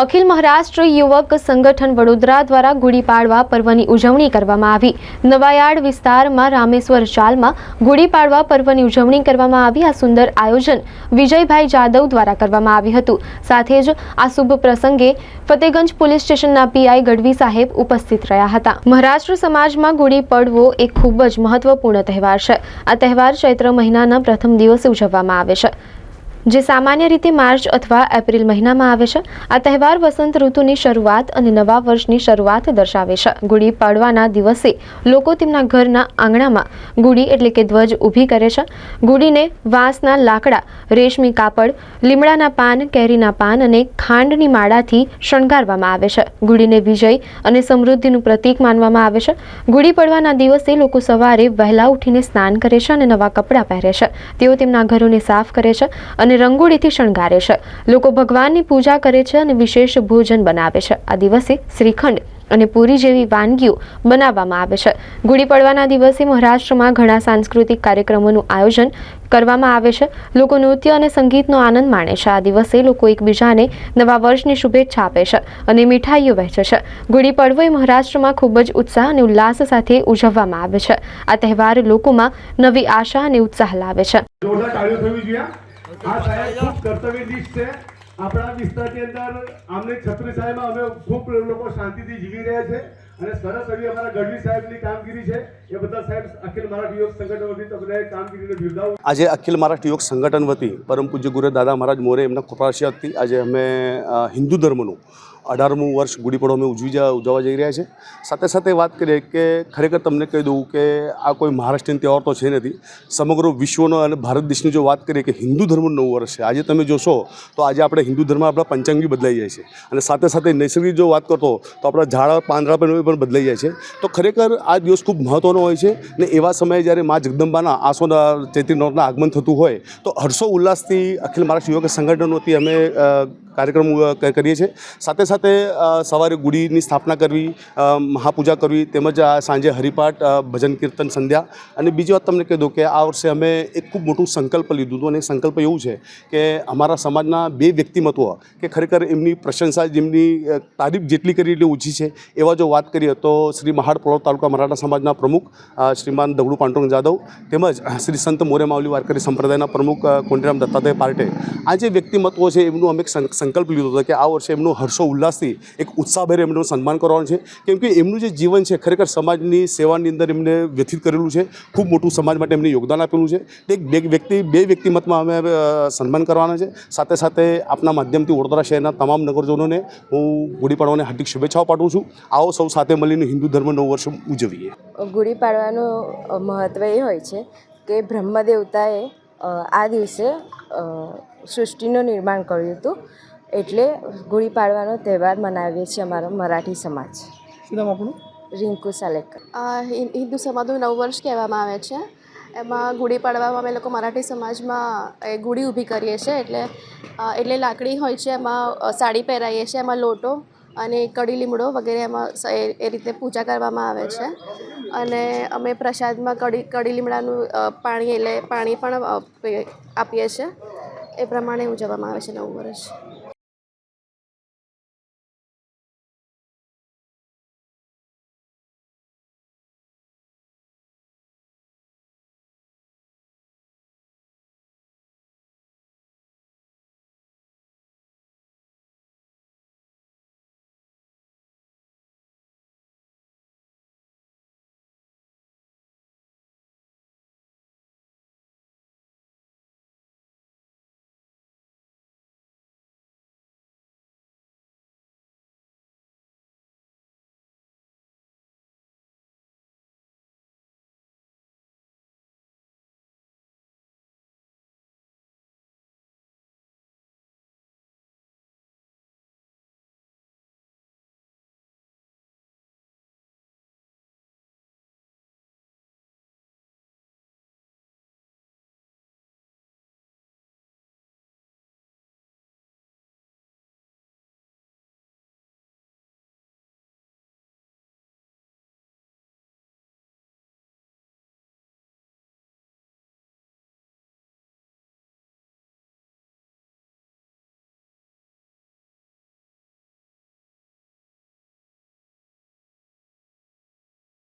અખિલ મહારાષ્ટ્ર યુવક સંગઠન વડોદરા દ્વારા ગુડી પાડવા પર્વની ઉજવણી કરવામાં આવી. નવાયાર્ડ વિસ્તારમાં રામેશ્વર ચાલમાં ગુડી પાડવા પર્વની ઉજવણી કરવામાં આવી. આ સુંદર આયોજન વિજયભાઈ જાદવ દ્વારા કરવામાં આવ્યું હતું. સાથે જ આ શુભ પ્રસંગે ફતેગંજ પોલીસ સ્ટેશનના પીઆઈ ગઢવી સાહેબ ઉપસ્થિત રહ્યા હતા. મહારાષ્ટ્ર સમાજમાં ગુડી પડવો એક ખૂબ જ મહત્વપૂર્ણ તહેવાર છે. આ તહેવાર ચૈત્ર મહિનાના પ્રથમ દિવસે ઉજવવામાં આવે છે. જે સામાન્ય રીતે માર્ચ અથવા એપ્રિલ મહિનામાં આવે છે. આ તહેવાર વસંત ઋતુની શરૂઆત અને નવા વર્ષની શરૂઆત દર્શાવે છે. ગુડી પાડવાના દિવસે લોકો તેમના ઘરના આંગણામાં ગુડી એટલે કે ધ્વજ ઊભી કરે છે. ગુડીને વાંસના લાકડા, રેશમી કાપડ, લીમડાના પાન, કેરીના પાન અને ખાંડની માળાથી શણગારવામાં આવે છે. ગુડીને વિજય અને સમૃદ્ધિનું પ્રતીક માનવામાં આવે છે. ગુડી પડવાના દિવસે લોકો સવારે વહેલા ઉઠીને સ્નાન કરે છે અને નવા કપડાં પહેરે છે. તેઓ તેમના ઘરોને સાફ કરે છે અને રંગોળીથી શણગારે છે. લોકો ભગવાનની પૂજા કરે છે અને વિશેષ ભોજન બનાવે છે. આ દિવસે શ્રીખંડ અને પૂરી જેવી વાનગીઓ બનાવવામાં આવે છે. ગુડી પડવાના દિવસે મહારાષ્ટ્રમાં ઘણા સાંસ્કૃતિક કાર્યક્રમોનું આયોજન કરવામાં આવે છે. લોકો નૃત્ય અને સંગીતનો આનંદ માણે છે. આ દિવસે લોકો એકબીજાને નવા વર્ષની શુભેચ્છા આપે છે અને મીઠાઈઓ વહેંચે છે. ગુડી પડવો એ મહારાષ્ટ્રમાં ખૂબ જ ઉત્સાહ અને ઉલ્લાસ સાથે ઉજવવામાં આવે છે. આ તહેવાર લોકોમાં નવી આશા અને ઉત્સાહ લાવે છે. આ સાહેબ ખૂબ કર્તવ્યનિષ્ઠ છે. આપણા વિસ્તારની અંદર આમને છત્રી સાહેબ અમે ખૂબ લોકો શાંતિથી જીવી રહ્યા છે અને સરસ એવી અમારા ગઢવી સાહેબની કામગીરી છે. એ બધા સાહેબ અખિલ મરાઠી યોગ સંગઠન વતી તમને કામગીરીને બિરદાવું. આજે અખિલ મરાઠી યોગ સંગઠન વતી પરમ પૂજ્ય ગુરુ દાદા મહારાજ મોરે એમના હતી આજે અમે હિન્દુ ધર્મનું અઢારમું વર્ષ ગુડીપડો અમે ઉજવી ઉજવવા જઈ રહ્યા છે. સાથે સાથે વાત કરીએ કે ખરેખર તમને કહી દઉં કે આ કોઈ મહારાષ્ટ્રીયન તહેવાર તો છે નથી. સમગ્ર વિશ્વનો અને ભારત દેશની જો વાત કરીએ કે હિન્દુ ધર્મનું નવું વર્ષ છે. આજે તમે જોશો તો આજે આપણે હિન્દુ ધર્મ આપણા પંચાંગ બદલાઈ જાય છે. અને સાથે સાથે નૈસર્ગિક જો વાત કરતો તો આપણા ઝાડા, પાંદડા પણ બદલાઈ જાય છે. તો ખરેખર આ દિવસ ખૂબ મહત્ત્વનો હોય છે ને એવા સમયે જ્યારે મા જગદંબાના આસોના ચૈત્રી નોરના આગમન થતું હોય તો હર્ષો ઉલ્લાસથી અખિલ મહારાષ્ટ્ર યુવક સંગઠનોથી અમે કાર્યક્રમ કરીએ છીએ. સાથે સાથે સવારે ગુડીની સ્થાપના કરવી મહાપૂજા કરવી, તેમજ આ સાંજે હરિપાઠ ભજન કીર્તન સંધ્યા. અને બીજી વાત તમને કહી દઉં કે આ વર્ષે અમે એક ખૂબ મોટું સંકલ્પ લીધું હતું. અને સંકલ્પ એવું છે કે અમારા સમાજના બે વ્યક્તિમત્વ કે ખરેખર એમની પ્રશંસા જેમની તારીફ જેટલી કરી એટલી ઓછી છે. એવા જો વાત કરીએ તો શ્રી મહાડ પલોદ તાલુકા મરાઠા સમાજના પ્રમુખ શ્રીમાન દગડુ પાંડુરંગ જાદવ, તેમજ શ્રી સંત મોરે માવલી વારકરી સંપ્રદાયના પ્રમુખ કોંડીરામ દત્તાત્રેય પાર્ટે આ જે વ્યક્તિમત્વો છે એમનું અમે એક સંકલ્પ લીધો હતો કે આ વર્ષે એમનું હર્ષો ઉલ્લાસથી એક ઉત્સાહભેર એમનું સન્માન કરવાનું છે. કેમ કે એમનું જે જીવન છે, ખરેખર સમાજની સેવાની અંદર એમને વ્યથિત કરેલું છે. ખૂબ મોટું સમાજ માટે એમને યોગદાન આપેલું છે. એક બે વ્યક્તિ, બે વ્યક્તિમતમાં અમે સન્માન કરવાના છે. સાથે સાથે આપના માધ્યમથી વડોદરા શહેરના તમામ નગરજનોને હું ગુડી પાડવાની હાર્દિક શુભેચ્છાઓ પાઠવું છું. આવો સૌ સાથે મળીને હિન્દુ ધર્મ નવું વર્ષ ઉજવીએ. ગુડી પાડવાનું મહત્ત્વ એ હોય છે કે બ્રહ્મદેવતાએ આ દિવસે સૃષ્ટિનું નિર્માણ કર્યું હતું. એટલે ગુડી પાડવાનો તહેવાર મનાવીએ છીએ અમારો મરાઠી સમાજ. શું નામ આપણું રિંકુ સાલેકર. હિન્દુ સમાજનું નવ વર્ષ કહેવામાં આવે છે. એમાં ગુડી પાડવામાં અમે લોકો મરાઠી સમાજમાં એ ગુડી ઊભી કરીએ છીએ એટલે એટલે લાકડી હોય છે એમાં સાડી પહેરાવીએ છીએ એમાં લોટો અને કડી લીમડો વગેરે એમાં એ એ રીતે પૂજા કરવામાં આવે છે. અને અમે પ્રસાદમાં કડી કડી લીમડાનું પાણી એટલે પાણી પણ આપીએ છીએ. એ પ્રમાણે ઉજવવામાં આવે છે નવું વર્ષ.